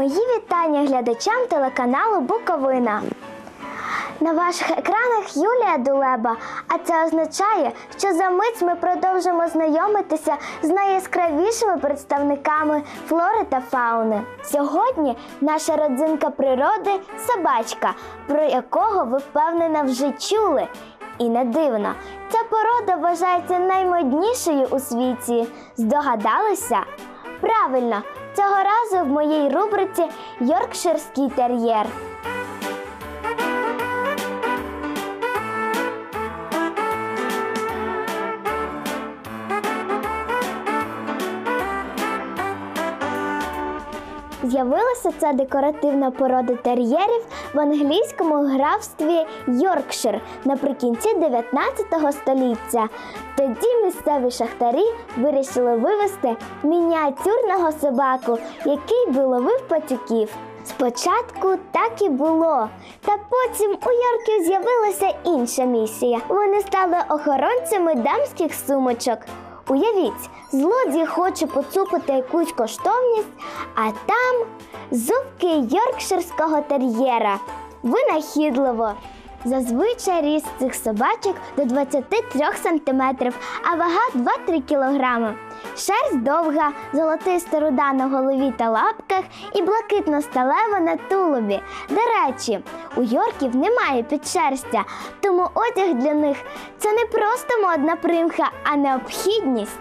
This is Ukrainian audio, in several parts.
Мої вітання глядачам телеканалу Буковина. На ваших екранах Юлія Дулеба, а це означає, що за мить ми продовжимо знайомитися з найяскравішими представниками флори та фауни. Сьогодні наша родзинка природи собачка, про якого ви впевнена вже чули. І не дивно, ця порода вважається наймоднішою у світі. Здогадалися? Правильно, цього разу в моїй рубриці Йоркширський тер'єр. З'явилася ця декоративна порода тер'єрів в англійському графстві Йоркшир наприкінці 19 століття. Тоді місцеві шахтарі вирішили вивезти мініатюрного собаку, який би ловив пацюків. Спочатку так і було, та потім у Йорків з'явилася інша місія. Вони стали охоронцями дамських сумочок. Уявіть, злодій хоче поцупити якусь коштовність, а там зубки йоркширського тер'єра. Винахідливо. Зазвичай ріст цих собачок до 23 см, а вага 2-3 кг. Шерсть довга, золотиста руда на голові та лапках і блакитно-сталева на тулубі. До речі, у йорків немає підшерстя, тому одяг для них це не просто модна примха, а необхідність.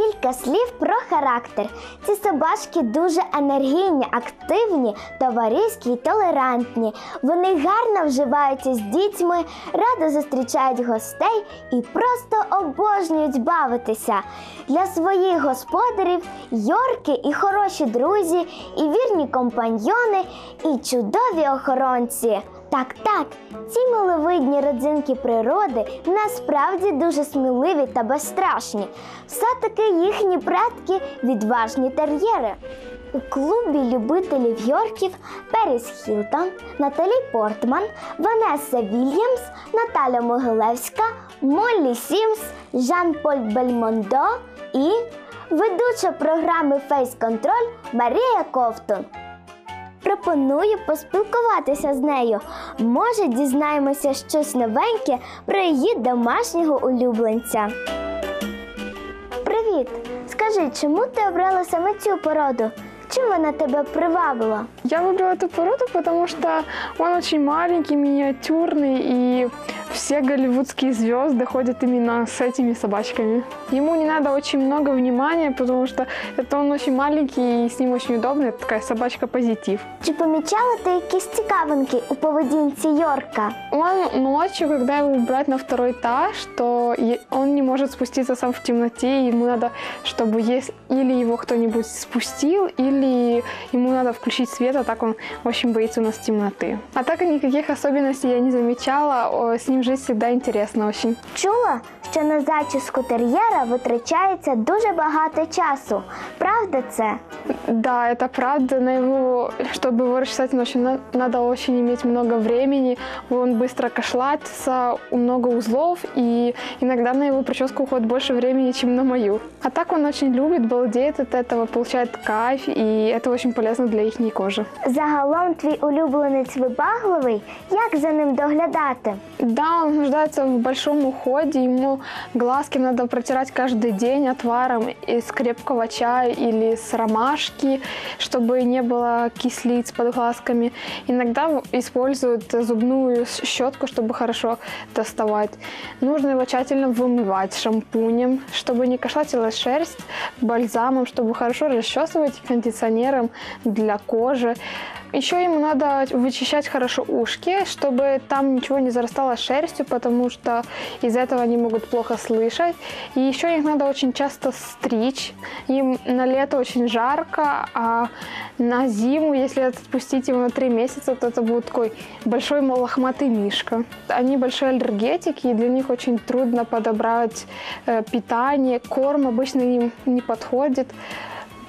Кілька слів про характер. Ці собачки дуже енергійні, активні, товариські й толерантні. Вони гарно вживаються з дітьми, радо зустрічають гостей і просто обожнюють бавитися. Для своїх господарів йорки і хороші друзі, і вірні компаньйони, і чудові охоронці. Так, так, ці миловидні родзинки природи насправді дуже сміливі та безстрашні. Все-таки їхні предки відважні тер'єри. У клубі любителів Йорків Періс Хілтон, Наталі Портман, Ванеса Вільямс, Наталя Могилевська, Моллі Сімс, Жан-Поль Бельмондо і ведуча програми Фейс Контроль Марія Ковтун Пропоную поспілкуватися з нею. Може, дізнаємося щось новеньке про її домашнього улюбленця. Привіт! Скажи, чому ти обрала саме цю породу? Чим вона тебе привабила? Я выбрала эту породу, потому что он очень маленький, миниатюрный, и все голливудские звезды ходят именно с этими собачками. Ему не надо очень много внимания, потому что это он очень маленький, и с ним очень удобно. Это такая собачка-позитив. Чи помічала ти якісь цікавинки у поведінці Йорка? Он ночью, когда его убрать на второй этаж, то е- он не может спуститься сам в темноте, и ему надо, чтобы есть или его кто-нибудь спустил, или ему надо включить свет, а так он очень боится у нас темноты. А так никаких особенностей я не замечала, о, с ним жить всегда интересно очень. Чула, що на зачіску тер'єра витрачається дуже багато часу. Правда це? Да, это правда. На его, чтобы его расчесать ночью, на- надо очень иметь много времени. Он быстро кашлатится, много узлов, и иногда на его прическу уходит больше времени, чем на мою. А так он очень любит, балдеет от этого, получает кайф, и это очень полезно для их кожи. Загалом твій улюбленець вибагливий. Як за ним доглядати? Да, он нуждается в большом уходе, ему глазки надо протирать каждый день отваром из крепкого чая или с ромашки, чтобы не было кислиц под глазками. Иногда используют зубную щетку, чтобы хорошо доставать. Нужно его тщательно вымывать шампунем, чтобы не кашлатилась шерсть, бальзамом, чтобы хорошо расчесывать кондиционером для кожи. Еще ему надо вычищать хорошо ушки, чтобы там ничего не зарастало шерстью, потому что из-за этого они могут плохо слышать. И еще их надо очень часто стричь. Им на лето очень жарко, а на зиму, если отпустить его на три месяца, то это будет такой большой лохматый мишка. Они большие аллергетики, и для них очень трудно подобрать э, питание, корм обычно им не подходит.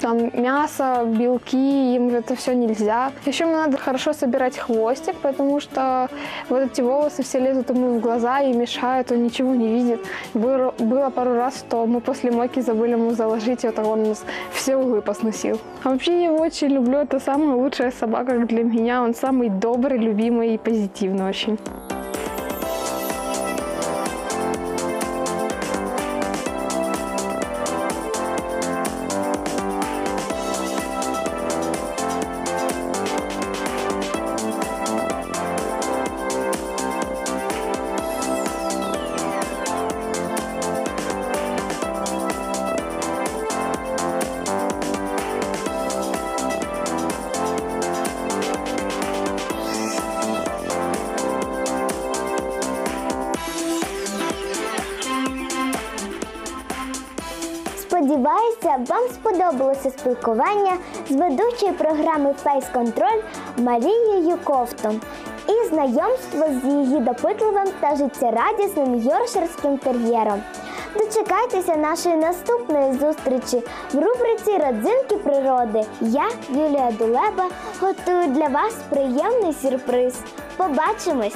Там мясо, белки, им это все нельзя. Еще мне надо хорошо собирать хвостик, потому что вот эти волосы все лезут ему в глаза и мешают, он ничего не видит. Было, было пару раз, что мы после мойки забыли ему заложить, и вот он у нас все углы посносил. А вообще я его очень люблю, это самая лучшая собака для меня, он самый добрый, любимый и позитивный очень. Сподіваюся, вам сподобалося спілкування з ведучою програми Фейс Контроль Марією Ковтом і знайомство з її допитливим та життєрадісним йорширським тер'єром. Дочекайтеся нашої наступної зустрічі в рубриці Родзинки природи. Я, Юлія Дулеба, готую для вас приємний сюрприз. Побачимось!